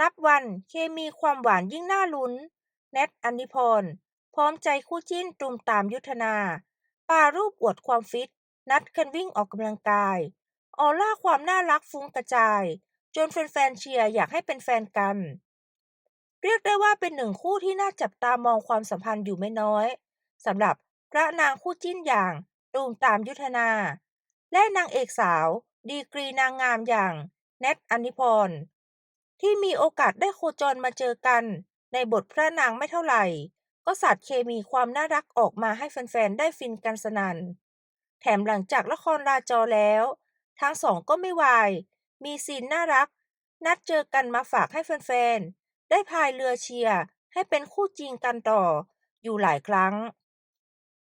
นับวันเคมีความหวานยิ่งน่าลุ้น แนทอันนิพร พร้อมใจคู่จิ้นตูมตามยุทธนา ปารูปอวดความฟิต นัดกันวิ่งออกกำลังกาย ออร่าความน่ารักฟุ้งกระจาย จนแฟนๆเชียร์อยากให้เป็นแฟนกัน เรียกได้ว่าเป็นหนึ่งคู่ที่น่าจับตามองความสัมพันธ์อยู่ไม่น้อยสำหรับพระนางคู่จิ้นอย่างตูมตามยุทธนา และนางเอกสาว ดีกรีนางงามอย่างแนทอันนิพร ที่มีโอกาสได้โคจรมาเจอกัน ในบทพระนางไม่เท่าไหร่ ก็สาดเคมีความน่ารักออกมาให้แฟนๆ ได้ฟินกันสนัน่น แถมหลังจากละครลาจอแล้ว ทั้งสองก็ไม่วาย มีซีนน่ารัก นัดเจอกันมาฝากให้แฟนๆ ได้พายเรือเชียร์ให้เป็นคู่จริงกันต่อ อยู่หลายครั้ง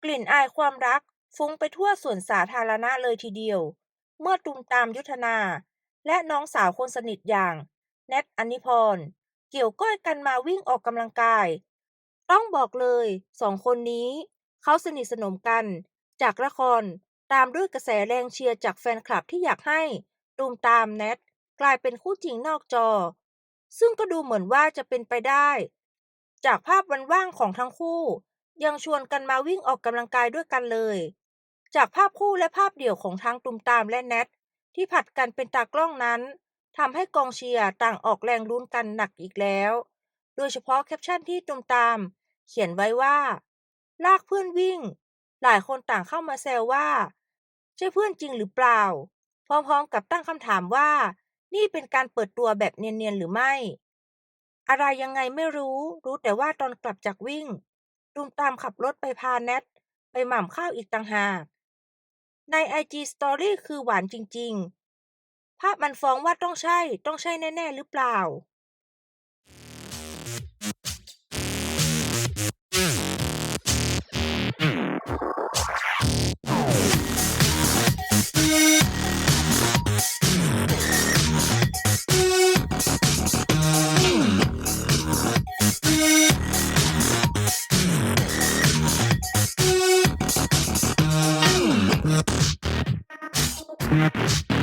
กลิ่นอายความรักฟุ้งไปทั่วสวนสาธารณะเลยทีเดียว เมื่อตุมตามยุทธนา และน้องสาวคนสนิทอย่าง แนทอันนิพร เกี่ยวก้อยกันมาวิ่งออกกำลังกาย ต้องบอกเลยสองคนนี้ เขาสนิทสนมกัน จากละครตามด้วยกระแสแรงเชียร์จากแฟนคลับที่อยากให้ตูมตามแนทกลายเป็นคู่จริงนอกจอ ซึ่งก็ดูเหมือนว่าจะเป็นไปได้ จากภาพวันว่างของทั้งคู่ ยังชวนกันมาวิ่งออกกำลังกายด้วยกันเลย จากภาพคู่และภาพเดี่ยวของทั้งตูมตามและแนทที่ผัดกันเป็นตากล้องนั้น ทำให้กองเชียร์ต่างออกแรงลุ้นกันหนักอีกแล้ว โดยเฉพาะแคปชั่นที่ตูมตาม เขียนไว้ว่า ลากเพื่อนวิ่ง หลายคนต่างเข้ามาแซวว่า ใช่เพื่อนจริงหรือเปล่า พร้อมๆกับตั้งคำถามว่า นี่เป็นการเปิดตัวแบบเนียนๆหรือไม่ อะไรยังไงไม่รู้ รู้แต่ว่าตอนกลับจากวิ่งตูมตามขับรถไปพาแนทไปหม่ำข้าวอีกต่างหากในไอจีสตอรี่คือหวานจริง ๆ ภาพมันฟ้องว่าต้องใช่ ต้องใช่แน่ ๆ หรือเปล่า Yep.